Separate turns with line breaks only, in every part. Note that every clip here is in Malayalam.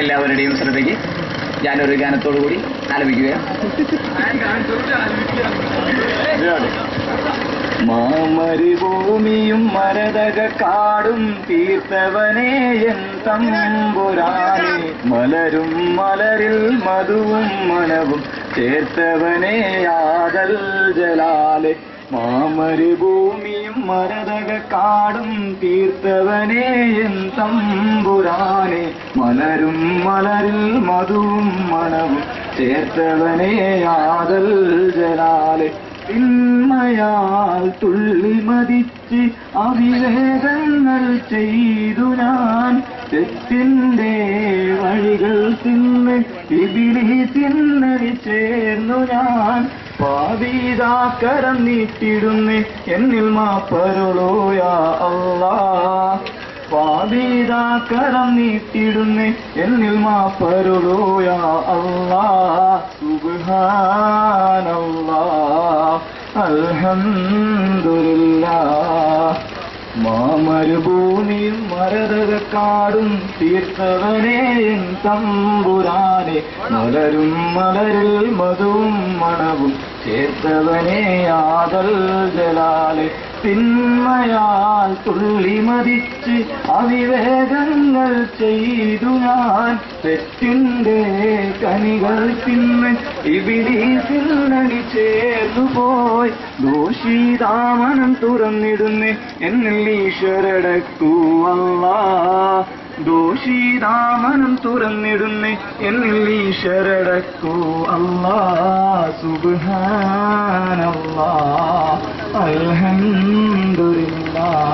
എല്ലാവരുടെയും ശ്രദ്ധയ്ക്ക് ഞാനൊരു ഗാനത്തോടു കൂടി ആലപിക്കുകയാണ്. മാമരുഭൂമിയും മരതക കാടും തീർത്തവനേ എൻ തമ്പുരാനെ. മലരും മലരിൽ മധുവും മനവും ചേർത്തവനേ ആദൽ ജലാലെ. മാമരുഭൂമിയും മരതക കാടും തീർത്തവനേ എൻ തമ്പുരാനെ. മലരും മലരിൽ മധുവും മണവും ചേർത്തവനേ ആദൽ ജലാലെ. തിന്മയാൽ തുള്ളി മതിച്ച് അവിവേകങ്ങൾ ചെയ്തു ഞാൻ. തെറ്റിന്റെ വഴികൾ തിന്ന് ഇബിലി തിന്നടി ചേർന്നു ഞാൻ. പാതീതാക്കരം നീട്ടിടുന്നേ. എന്നിൽ മാപ്പരുളോയാ അല്ലാ പാതീതാക്കരം നീട്ടിടുന്നേ. എന്നിൽ മാപ്പരുളോയാ അല്ലാ സുബ്ഹാനല്ലാ അൽഹംദുലില്ലാ മാമരുഭൂമിയും മരതകാടും തീർത്തവനേ തമ്പുരാനെ മലരും മലരിൽ മധുവും മണവും ചേർത്തവനെ ആദൽ ജലാലെ. തിന്മയാൽ തുള്ളി മതിച്ച് അവിവേകങ്ങൾ ചെയ്തു ഞാൻ. തെറ്റിന്റെ കനികൾ തിന്ന് ഇവിടെ നടി ചേർന്നു പോയി. ദോഷീതാമനം തുറന്നിടുന്നേ. എന്നിൽ ഈശ്വരടക്കൂ അല്ലാ ദോഷീതാമനം തുറന്നിടുന്നേ. എന്നിൽ ഈശ്വരടക്കൂ. അല്ലാ സുബ്ഹാനല്ലാ. അൽഹംദുലില്ലാ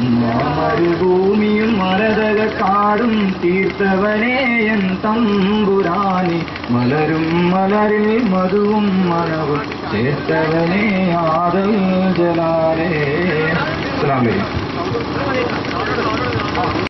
മരുഭൂമിയും മരതക കാടും തീർത്തവനേ എൻ തമ്പുരാനി. മലരും മലരിൽ മധുവും മണവും ചേർത്തവനേ ആദൽ ജലാലേ. അസ്സലാമു അലൈക്കും.